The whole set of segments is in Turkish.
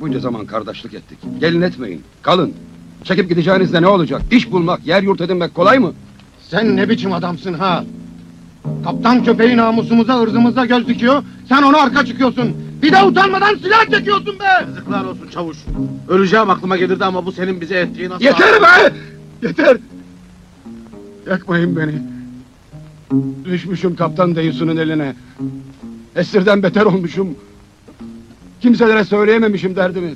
Bunca zaman kardeşlik ettik. Gelin etmeyin. Kalın. Çekip gideceğinizde ne olacak? İş bulmak, yer yurt edinmek kolay mı? Sen ne biçim adamsın ha? Kaptan köpeği namusumuza, ırzımıza göz dikiyor. Sen ona arka çıkıyorsun. Bir de utanmadan silah çekiyorsun be! Yazıklar olsun çavuş. Öleceğim aklıma gelirdi ama bu senin bize ettiğin asla... Yeter be! Yeter! Yakmayın beni. Düşmüşüm kaptan deyusunun eline. Esirden beter olmuşum. Kimselere söyleyememişim derdimi.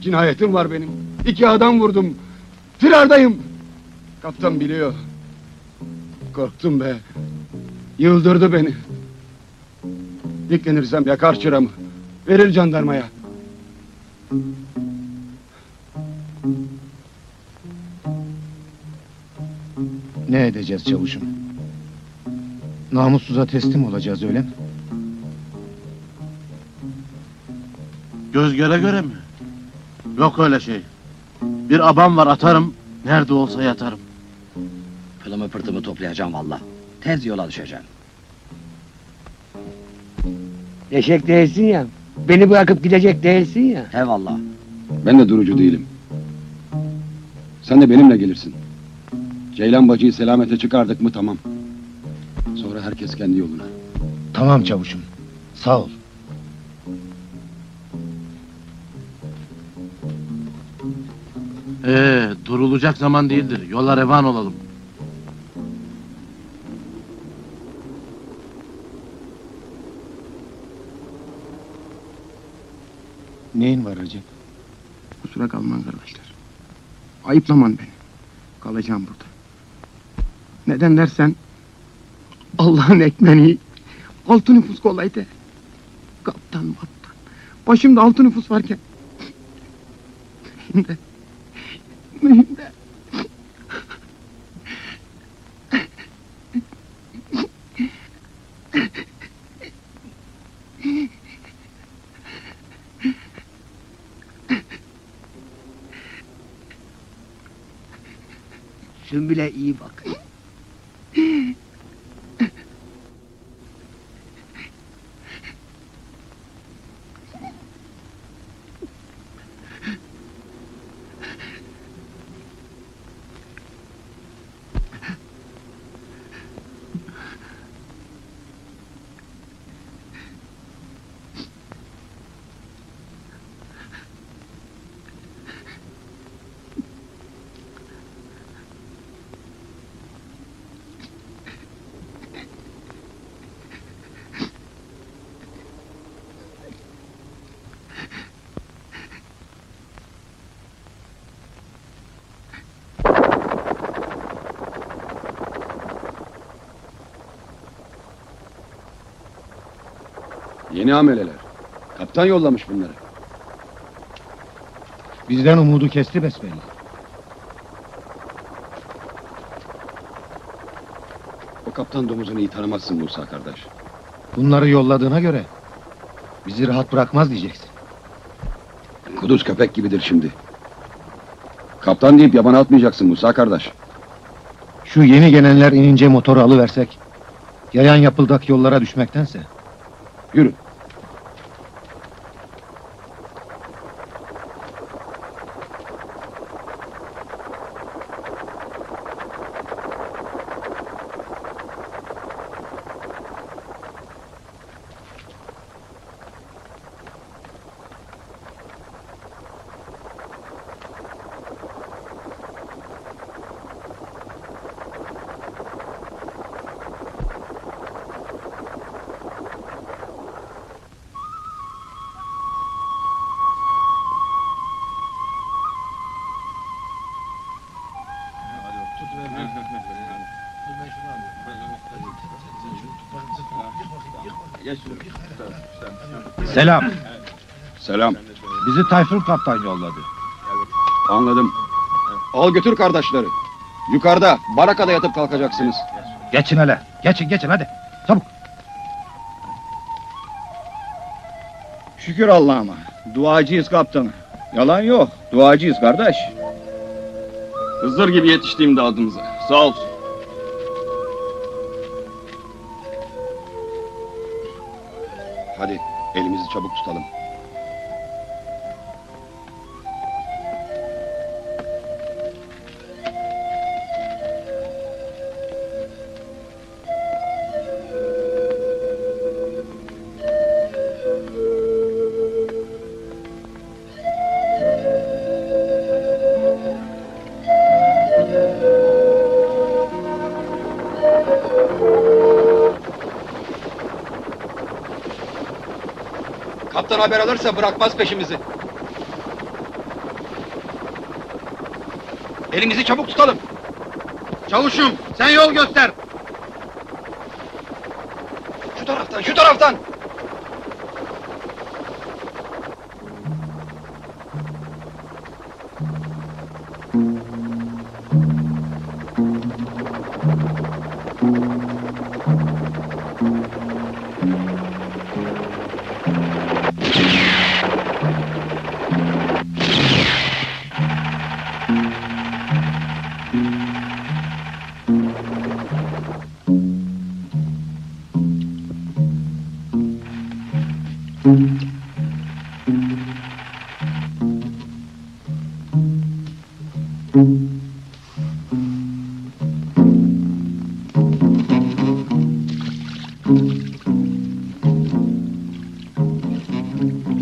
Cinayetim var benim. İki adam vurdum. Firardayım. Kaptan biliyor. Korktum be. Yıldırdı beni. Diklenirsem yakar çıramı. Verir jandarmaya. Ne edeceğiz çavuşum? Namussuza teslim olacağız öyle mi? Göz göre göre mi? Yok öyle şey. Bir abam var atarım, nerede olsa yatarım. Pılımı pırtımı toplayacağım valla. Tez yola düşeceğim. Eşek değilsin ya. Beni bırakıp gidecek değilsin ya. He valla. Ben de durucu değilim. Sen de benimle gelirsin. Ceylan bacıyı selamete çıkardık mı tamam. Sonra herkes kendi yoluna. Tamam çavuşum. Sağ ol. Ee, durulacak zaman değildir. Yola revan olalım. Neyin var Recep? Kusura kalman kardeşler. Ayıplaman beni. Kalacağım burada. Neden dersen Allah'ın ekmeği altı nüfus kolaydı. Kaptan battan. Başımda altı nüfus varken de mühim de Sümbüle iyi bak. Yeni ameleler. Kaptan yollamış bunları. Bizden umudu kesti besbelli. O kaptan domuzunu iyi tanımazsın Musa kardeş. Bunları yolladığına göre bizi rahat bırakmaz diyeceksin. Kuduz köpek gibidir şimdi. Kaptan deyip yabana atmayacaksın Musa kardeş. Şu yeni gelenler inince motoru alıversek, yayan yapıldak yollara düşmektense. Yürü. Selam. Selam. Bizi Tayfun Kaptan yolladı. Anladım. Al götür kardeşleri. Yukarıda, barakada yatıp kalkacaksınız. Geçin hele. Geçin geçin hadi. Çabuk. şükür Allah'ıma. Duacıyız kaptan. Yalan yok. Duacıyız kardeş. Hızır gibi yetişti imdadımıza. Sağ olsun. Hadi elimizi çabuk tutalım. Kaptan haber alırsa bırakmaz peşimizi. Elimizi çabuk tutalım. Çavuşum sen yol göster. Şu taraftan şu taraftan.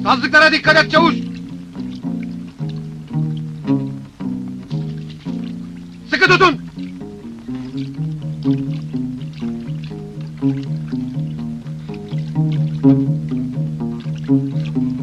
Sazlıklara dikkat et çavuş. Sıkı tutun. Çavuş!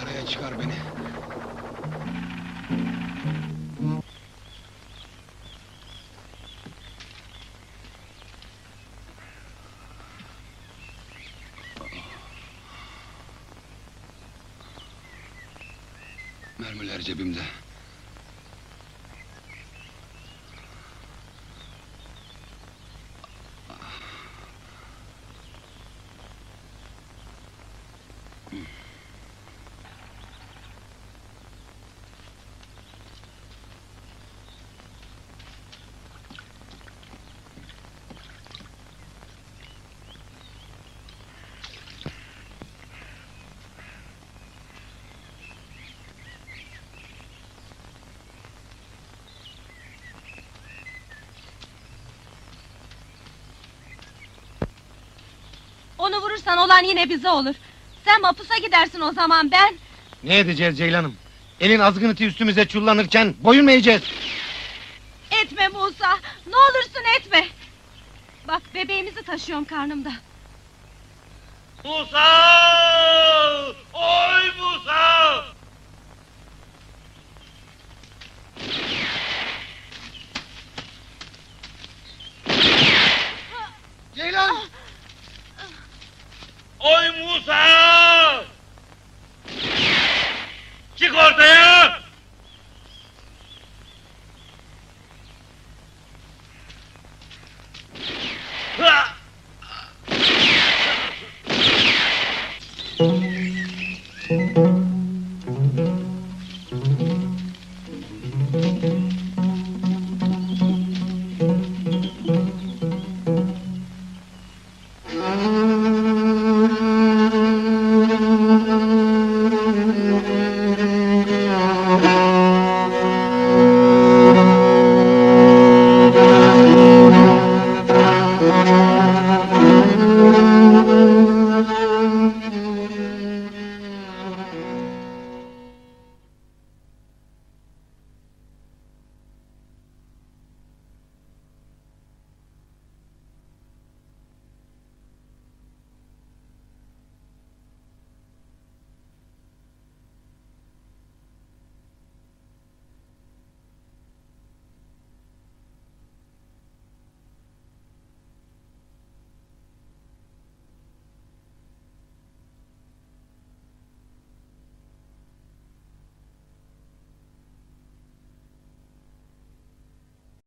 Karaya çıkar beni. Mermiler cebimde. Onu vurursan olan yine bize olur. Sen mapusa gidersin o zaman ben... Ne edeceğiz Ceylan'ım? Elin azgınıtı üstümüze çullanırken boyun mu eğeceğiz? Etme Musa! Ne olursun etme! Bak bebeğimizi taşıyorum karnımda. Musa! Wilson!